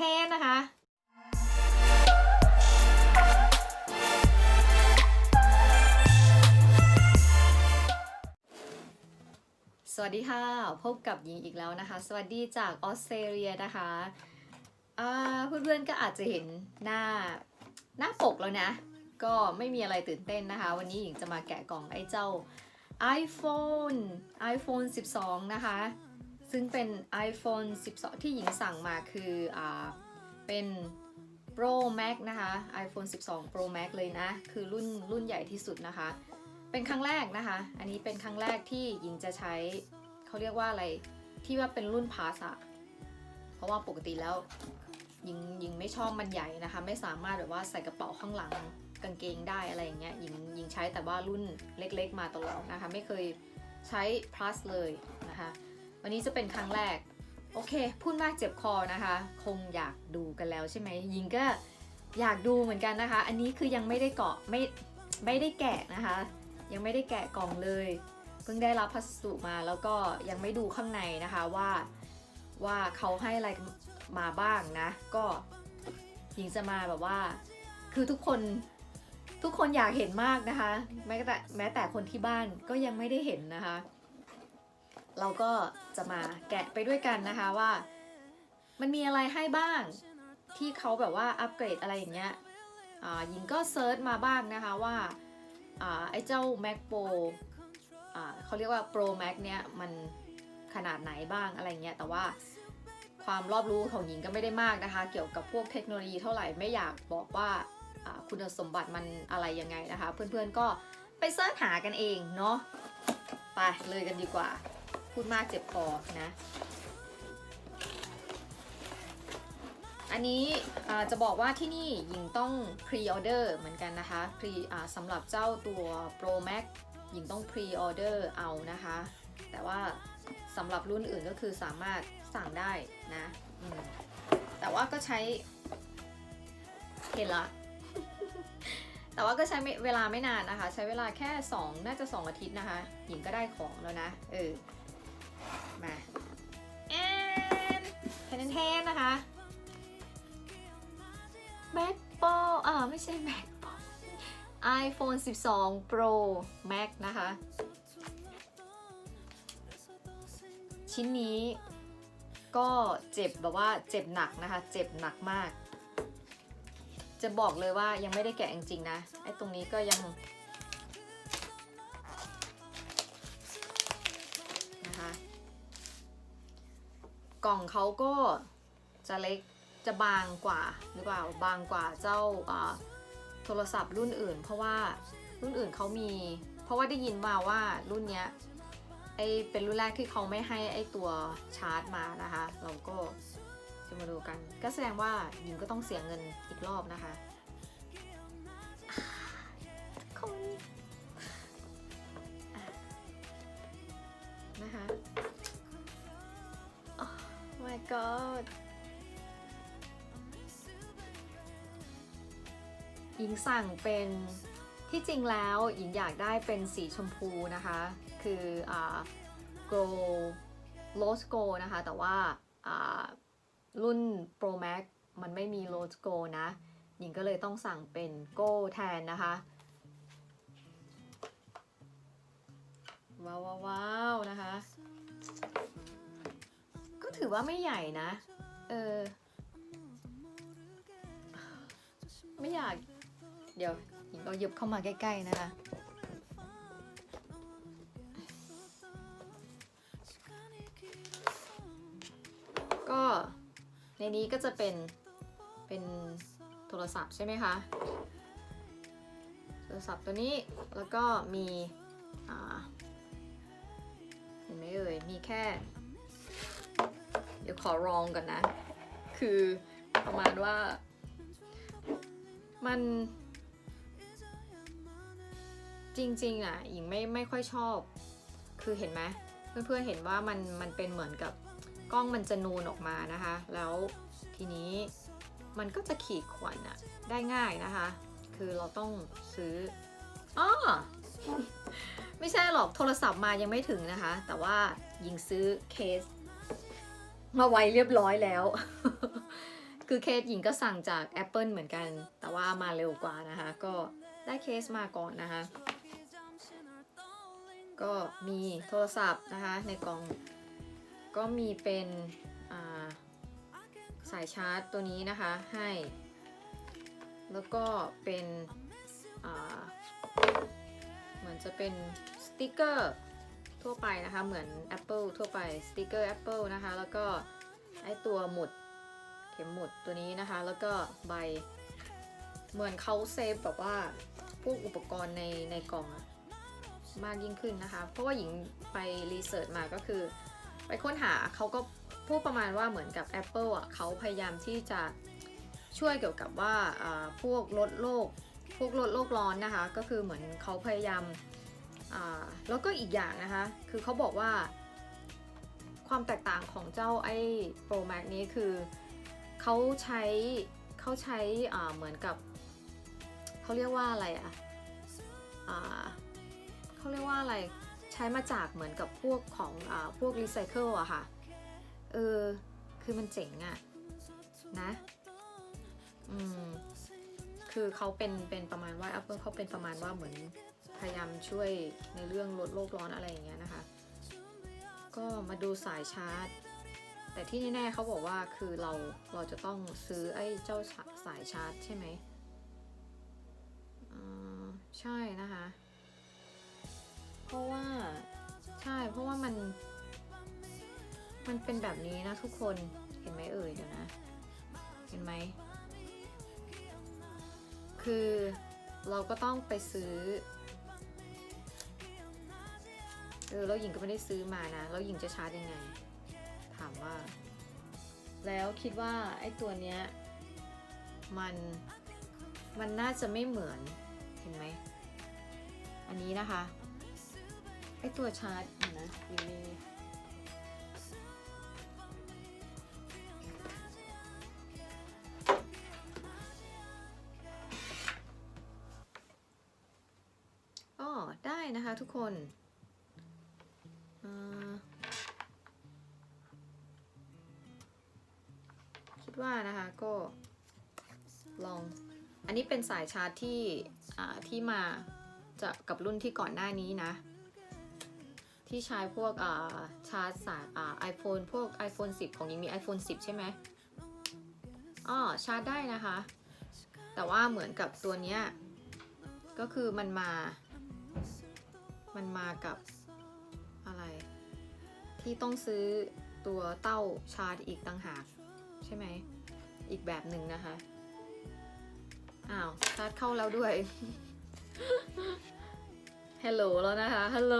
ทนๆนะคะ สวัสดีค่ะ พบกับหญิงอีกแล้วนะคะ สวัสดีจากออสเตรเลียนะคะเพื่อนๆก็อาจจะเห็นหน้าหน้าปกแล้วนะ ก็ไม่มีอะไรตื่นเต้นนะคะ วันนี้หญิงจะมาแกะกล่องไอ้เจ้า iPhone iPhone 12 นะคะ ซึ่งเป็น iPhone 12 ที่หญิงสั่งมาคืออเป็น Pro Max นะคะ iPhone 12 Pro Max เลยนะ คือรุ่นรุ่นใหญ่ที่สุดนะคะ เป็นครั้งแรกนะคะ อันนี้เป็นครั้งแรกที่หญิงจะใช้ เขาเรียกว่าอะไร ที่ว่าเป็นรุ่นพาสอะเพราะว่าปกติแล้วหญิงหญิงไม่ชอบมันใหญ่นะคะ ไม่สามารถแบบว่าใส่กระเป๋าข้างหลังกางเกงได้อะไรอย่างเงี้ยหญิงหญิงใช้แต่ว่ารุ่นเล็กๆ มาตลอดนะคะ ไม่เคยใช้ plus เลยนะคะ วันนี้จะเป็นครั้งแรก โอเค พูดมากเจ็บคอนะคะ คงอยากดูกันแล้วใช่ไหมหญิงก็อยากดูเหมือนกันนะคะ อันนี้คือยังไม่ได้เกาะไม่ไม่ได้แกะนะคะ ยังไม่ได้แกะกล่องเลย เพิ่งได้รับพัสดุมาแล้วก็ยังไม่ดูข้างในนะคะว่าว่าเขาให้อะไรมาบ้างนะ ก็หญิงจะมาแบบว่า คือทุกคนทุกคนอยากเห็นมากนะคะ แม้แต่แม้แต่คนที่บ้านก็ยังไม่ได้เห็นนะคะ เราก็จะมาแกะไปด้วยกันนะคะว่า มันมีอะไรให้บ้าง ที่เขาแบบว่าอัปเกรดอะไรอย่างเงี้ยหญิงก็เซิร์ชมาบ้างนะคะว่าอไอ้เจ้า Mac Pro เขาเรียกว่า Pro Max เนี่ยมันขนาดไหนบ้างอะไรเงี้ยแต่ว่าความรอบรู้ของหญิงก็ไม่ได้มากนะคะ เกี่ยวกับพวกเทคโนโลยีเท่าไหร่ไม่อยากบอกว่าอ่าคุณสมบัติมันอะไรยังไงนะคะ เพื่อนๆก็ไปเสิร์ชหากันเองเนาะไปเลยกันดีกว่า พูดมากเจ็บคอนะ อันนี้จะบอกว่าที่นี่หญิงต้องพรีออเดอร์เหมือนกันนะคะพรีสำหรับเจ้าตัว Pro Max หญิงต้องพรีออเดอร์เอานะคะ แต่ว่าสำหรับรุ่นอื่นก็คือสามารถสั่งได้นะแต่ว่าก็ใช้เห็นละแต่ว่าก็ใช้เวลาไม่นานนะคะ ใช้เวลาแค่ 2 น่าจะ 2 อาทิตย์นะคะ หญิงก็ได้ของแล้วนะ เออ มาแอนแทนๆนะคะ Mac Pro อ่าไม่ใช่ Mac Pro iPhone 12 Pro Max นะคะ ชิ้นนี้ก็เจ็บแบบว่าเจ็บหนักนะคะ เจ็บหนักมาก จะบอกเลยว่ายังไม่ได้แกะจริงๆนะไอ้ตรงนี้ก็ยัง กล่องเขาก็จะเล็กจะบางกว่าหรือเปล่าบางกว่าเจ้าโทรศัพท์รุ่นอื่น เพราะว่ารุ่นอื่นเขามี เพราะว่าได้ยินมาว่ารุ่นเนี้ยไอเป็นรุ่นแรกที่เขาไม่ให้ไอตัวชาร์จมานะคะ เราก็จะมาดูกัน ก็แสดงว่าหญิงก็ต้องเสียเงินอีกรอบนะคะนะคะ god หญิงสั่งเป็นที่จริงแล้วหญิงอยากได้เป็นสีชมพูนะคะ คืออ่า Glow Rose Gold นะคะ แต่ว่าอ่ารุ่น Pro Max มันไม่มี Rose Gold นะ หญิงก็เลยต้องสั่งเป็น Gold แทนนะคะว้าวว้าวนะคะ ถือว่าไม่ใหญ่นะ เออ ไม่อยาก เดี๋ยวหญิงก็ยึบเข้ามาใกล้ ๆ นะคะ ก็ในนี้ก็จะเป็น เป็นโทรศัพท์ใช่ไหมคะ โทรศัพท์ตัวนี้ แล้วก็มี อ่า เห็นไหมเอ่ย มีแค่ ดี๋ยวขอลองก่อนนะ คือประมาณว่า มันจริงๆอะหญิงไม่ไม่ค่อยชอบ คือเห็นไหมเพื่อนๆเห็นว่ามันมันเป็นเหมือนกับกล้องมันจะนูนออกมานะคะ แล้วทีนี้มันก็จะขีดขวัญอะได้ง่ายนะคะ คือเราต้องซื้ออ้อไม่ใช่หรอกโทรศัพท์มายังไม่ถึงนะคะ แต่ว่าหญิงซื้อเคส มาไว้เรียบร้อยแล้ว คือเคสหญิงก็สั่งจาก Apple เหมือนกัน แต่ว่ามาเร็วกว่านะคะ ก็ได้เคสมาก่อนนะคะ ก็มีโทรศัพท์นะคะในกล่องก็มีเป็นาสายชาร์จตัวนี้นะคะให้ แล้วก็เป็นเหมือนจะเป็นสติกเกอร์ ทั่วไปนะคะ เหมือน Apple ทั่วไปสติกเกอร์ Apple นะคะ แล้วก็ไอตัวหมุดเข็มหมุดตัวนี้นะคะ แล้วก็ใบเหมือนเขาเซฟแบบว่าพวกอุปกรณ์ในในกล่องมากยิ่งขึ้นนะคะ เพราะว่าหญิงไปรีเสิร์ชมาก็คือ ไปค้นหาเขาก็พูดประมาณว่าเหมือนกับ Apple อะเขาพยายามที่จะช่วยเกี่ยวกับว่าพวกลดโลก พวกลดโลกร้อนนะคะ ก็คือเหมือนเขาพยายาม แล้วก็อีกอย่างนะคะ คือเขาบอกว่าความแตกต่างของเจ้าไอ้ Pro Max นี้คือเขาใช้เขาใช้เหมือนกับเขาเรียกว่าอะไรอะอ่าเขาเรียกว่าอะไรใช้มาจากเหมือนกับพวกของอพวกรีไซเคิลอะค่ะ เออ คือมันเจ๋งอะนะอืมคือเขาเป็นเป็นประมาณว่า Apple เขาเป็นประมาณว่าเหมือน พยายามช่วยในเรื่องลดโลกร้อนอะไรอย่างเงี้ยนะคะ ก็มาดูสายชาร์จ แต่ที่แน่ๆเขาบอกว่าคือเราเราจะต้องซื้อไอ้เจ้าสายชาร์จใช่ไหมอ่าใช่นะคะ เพราะว่าใช่เพราะว่ามัน มันเป็นแบบนี้นะทุกคนเห็นไหมเอ่ยเดี๋ยวนะ เห็นไหมคือเราก็ต้องไปซื้อ เออแล้วหญิงก็ไม่ได้ซื้อมานะแล้วหญิงจะชาร์จยังไง ถามว่า แล้วคิดว่าไอ้ตัวเนี้ยมันมันน่าจะไม่เหมือนเห็นไหม อันนี้นะคะไอตัวชาร์จนะอ๋อได้นะคะทุกคน ว่านะคะก็ลอง อันนี้เป็นสายชาร์จที่ที่มาจะกับรุ่นที่ก่อนหน้านี้นะ ที่ใช้พวกชาร์จสายอ่า iPhone พวก iPhone 10 ของยิงมี iPhone 10 ใช่ไหมอ๋อชาร์จได้นะคะ แต่ว่าเหมือนกับตัวเนี้ยก็คือมันมา มันมากับอะไร ที่ต้องซื้อตัวเต้าชาร์จอีกต่างหาก ช่ไหม อีกแบบหนึ่งนะคะ อ้าวชาร์จเข้าแล้วด้วย ฮัลโหลแล้วนะคะ ฮัลโหล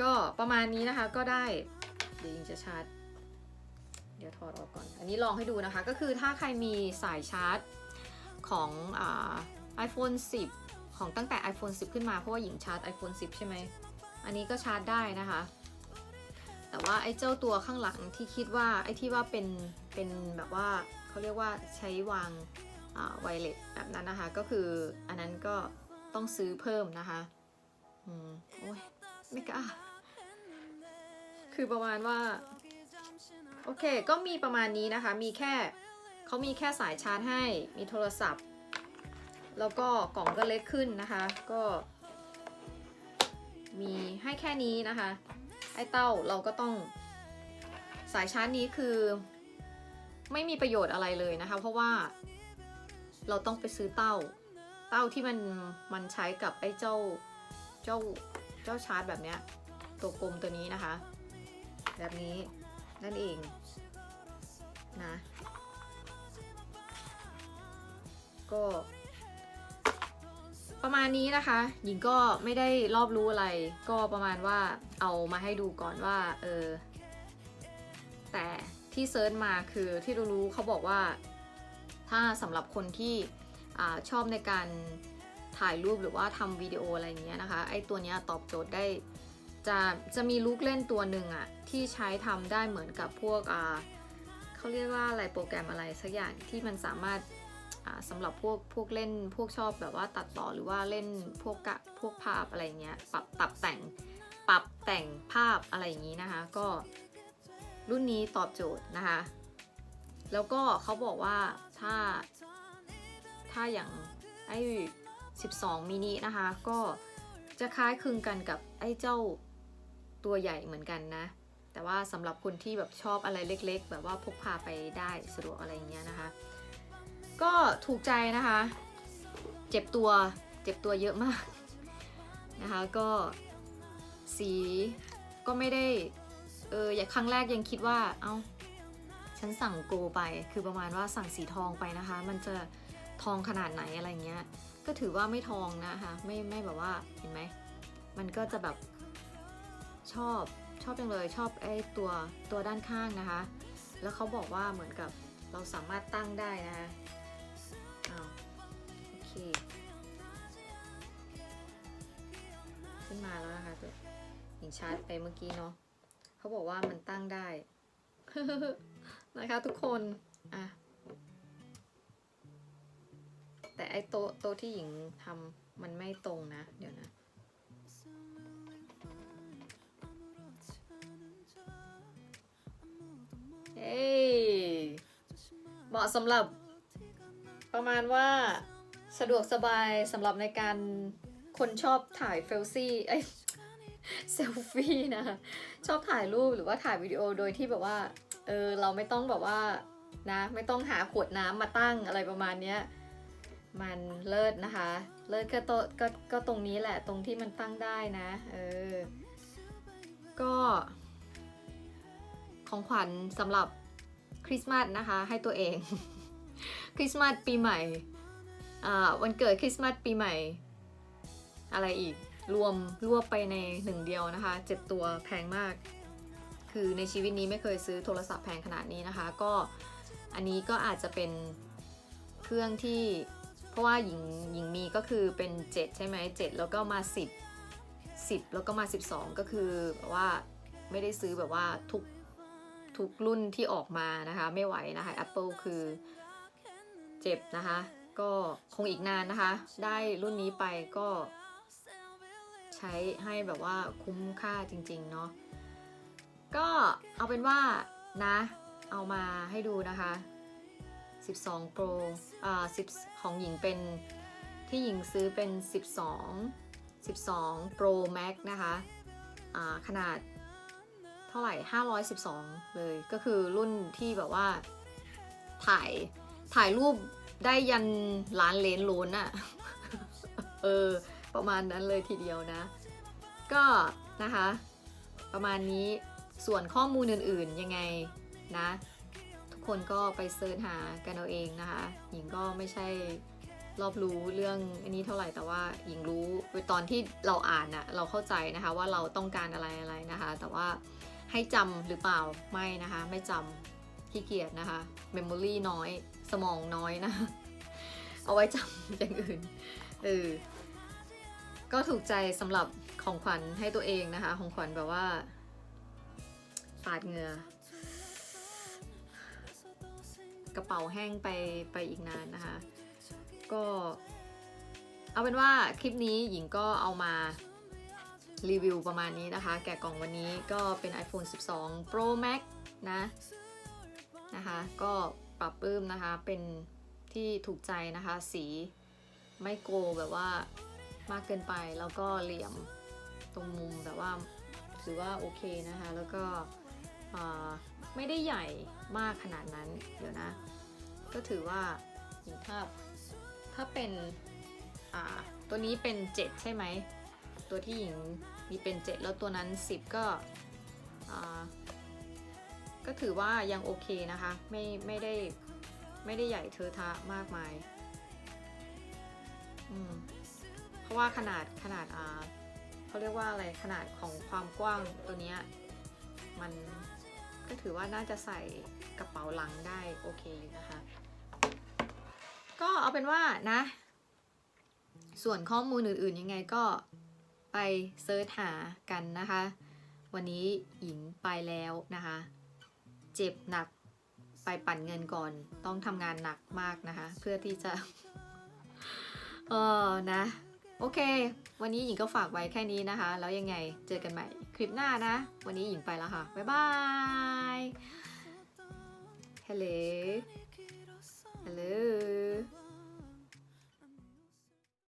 ก็ประมาณนี้นะคะก็ได้ เดี๋ยวยิงจะชาร์จ เดี๋ยวถอดออกก่อน อันนี้ลองให้ดูนะคะ ก็คือถ้าใครมีสายชาร์จของอ่า iPhone 10 ของตั้งแต่ iPhone 10 ขึ้นมา เพราะว่าหญิงชาร์จ iPhone 10 ใช่ไหม อันนี้ก็ชาร์จได้นะคะ แต่ว่าไอ้เจ้าตัวข้างหลังที่คิดว่าไอ้ที่ว่าเป็นเป็นแบบว่าเขาเรียกว่าใช้วางไวเลสแบบนั้นนะคะ ก็คืออันนั้นก็ต้องซื้อเพิ่มนะคะอืมโอ้ยไม่กล้าคือประมาณว่า โอเค ก็มีประมาณนี้นะคะ มีแค่เขามีแค่สายชาร์จให้ มีโทรศัพท์ แล้วก็กล่องก็เล็กขึ้นนะคะ ก็ มีให้แค่นี้นะคะ ไอ้เต้าเราก็ต้อง สายชาร์จนี้คือ ไม่มีประโยชน์อะไรเลยนะคะ เพราะว่า เราต้องไปซื้อเต้า เต้าที่มันมันใช้กับไอ้เจ้าเจ้าเจ้าชาร์จแบบเนี้ยตัวกลมตัวนี้นะคะ แบบนี้นั่นเองนะ ก็ ประมาณนี้นะคะ หญิงก็ไม่ได้รอบรู้อะไร ก็ประมาณว่าเอามาให้ดูก่อนว่า เออ แต่ที่เซิร์ชมาคือที่รู้ๆเขาบอกว่า ถ้าสำหรับคนที่อชอบในการถ่ายรูปหรือว่าทำวิดีโออะไรเงี้ยนะคะ ไอตัวเนี้ยตอบโจทย์ได้ จะจะมีลูกเล่นตัวหนึ่งอะที่ใช้ทำได้เหมือนกับพวกอ่าเขาเรียกว่าอะไรโปรแกรมอะไรสักอย่างที่มันสามารถ สำหรับพวกพวกเล่นพวกชอบแบบว่าตัดต่อหรือว่าเล่นพวกกะพวกภาพอะไรเงี้ยปรับตัดแต่งปรับแต่งภาพอะไรอย่างนี้นะคะ ก็รุ่นนี้ตอบโจทย์นะคะ แล้วก็เขาบอกว่าถ้าถ้าอย่างไอ้ 12 มินินะคะ ก็จะคล้ายคลึงกันกับไอ้เจ้าตัวใหญ่เหมือนกันนะ แต่ว่าสำหรับคนที่แบบชอบอะไรเล็ก ๆ แบบว่าพกพาไปได้สะดวกอะไรเงี้ยนะคะ ก็ถูกใจนะคะ เจ็บตัว เจ็บตัวเยอะมากนะคะ ก็สีก็ไม่ได้ เออ อย่างครั้งแรกยังคิดว่า เอา้า ฉันสั่งโกไป คือประมาณว่าสั่งสีทองไปนะคะ มันจะทองขนาดไหนอะไรเงี้ย ก็ถือว่าไม่ทองนะคะ ไม่ไม่แบบว่า เห็นไหม มันก็จะแบบชอบ ชอบจังเลย ชอบไอ้ตัวตัวด้านข้างนะคะ แล้วเขาบอกว่าเหมือนกับเราสามารถตั้งได้นะคะ ชาร์จไปเมื่อกี้เนาะเขาบอกว่ามันตั้งได้ นะคะทุกคนอะแต่ไอโต๊ะโต๊ะที่หญิงทำมันไม่ตรงนะ เดี๋ยวนะเฮ้ยเหมาะสำหรับประมาณว่าสะดวกสบายสำหรับในการคนชอบถ่ายเฟลซี่ไอ เซลฟี่นะชอบถ่ายรูปหรือว่าถ่ายวิดีโอโดยที่แบบว่าเออเราไม่ต้องแบบว่านะไม่ต้องหาขวดน้ำมาตั้งอะไรประมาณเนี้ยมันเลิศนะคะ เลิศก็โตก็ก็ตรงนี้แหละตรงที่มันตั้งได้นะเออก็ ของขวัญสำหรับคริสต์มาสนะคะ ให้ตัวเอง คริสต์มาสปีใหม่อ่าวันเกิดคริสต์มาสปีใหม่ อะไรอีก รวมรวบไปในหนึ่งเดียวนะคะเจ็ดตัวแพงมาก คือในชีวิตนี้ไม่เคยซื้อโทรศัพท์แพงขนาดนี้นะคะ ก็อันนี้ก็อาจจะเป็นเครื่องที่เพราะว่าหญิงหญิงมีก็คือเป็น 7 ใช่ไหม7แล้วก็มา 10 10 แล้วก็มา 12 ก็คือแบบว่าไม่ได้ซื้อแบบว่าทุกทุกรุ่นที่ออกมานะคะไม่ไหวนะคะ Apple คือเจ็บนะคะ ก็คงอีกนานนะคะ ได้รุ่นนี้ไปก็ ใช้ให้แบบว่าคุ้มค่าจริง ๆ เนาะก็เอาเป็นว่านะ เอามาให้ดูนะคะ 12 Pro อ่า10 ของหญิงเป็นที่หญิงซื้อเป็น 12 12 Pro Max นะคะอ่าขนาดเท่าไหร่ 512 เลย ก็คือรุ่นที่แบบว่าถ่ายถ่ายรูปได้ยันล้านเลนส์โล้นอะ เออ ประมาณนั้นเลยทีเดียวนะ ก็นะคะ ประมาณนี้ส่วนข้อมูลอื่นๆยังไงนะ ทุกคนก็ไปเซิร์ชหากันเอาเองนะคะ หญิงก็ไม่ใช่รอบรู้เรื่องอันนี้เท่าไหร่แต่ว่าหญิงรู้ตอนที่เราอ่านนะเราเข้าใจนะคะว่าเราต้องการอะไรอะไรนะคะ แต่ว่าให้จำหรือเปล่าไม่นะคะ ไม่จำขี้เกียจนะคะเมมโมรีน้อยสมองน้อยนะ เอาไว้จำอย่างอื่นเออ ก็ถูกใจสำหรับของขวัญให้ตัวเองนะคะ ของขวัญแบบว่าปาดเหงื่อกระเป๋าแห้งไปไปอีกนานนะคะ ก็ เอาเป็นว่าคลิปนี้หญิงก็เอามารีวิวประมาณนี้นะคะ แกะกล่องวันนี้ก็เป็น iPhone 12 Pro Max นะนะคะ ก็ปรับปื้มนะคะเป็นที่ถูกใจนะคะ สีไม่โกแบบว่า มากเกินไปแล้วก็เหลี่ยมตรงมุมแบบว่าถือว่าโอเคนะคะ แล้วก็ไม่ได้ใหญ่มากขนาดนั้นเดี๋ยวนะ ก็ถือว่าถ้าถ้าเป็นตัวนี้เป็น 7 ใช่ไหม ตัวที่หญิงมีเป็น 7 แล้วตัวนั้น 10 ก็ก็ถือว่ายังโอเคนะคะ ไม่ไม่ได้ไม่ได้ใหญ่เทอะทะมากมาย อืม ราะว่าขนาดขนาดอ่าเขาเรียกว่าอะไรขนาดของความกว้างตัวเนี้ยมันก็ถือว่าน่าจะใส่กระเป๋าหลังได้โอเคอยู่นะคะ ก็เอาเป็นว่านะ ส่วนข้อมูลอื่นๆยังไงก็ไปเซิร์ชหากันนะคะ วันนี้หญิงไปแล้วนะคะ เจ็บหนักไปปั่นเงินก่อนต้องทำงานหนักมากนะคะ เพื่อที่จะ เออนะ โอเค วันนี้หญิงก็ฝากไว้แค่นี้นะคะ แล้วยังไงเจอกันใหม่คลิปหน้านะ วันนี้หญิงไปแล้วค่ะ บ๊ายบายเฮ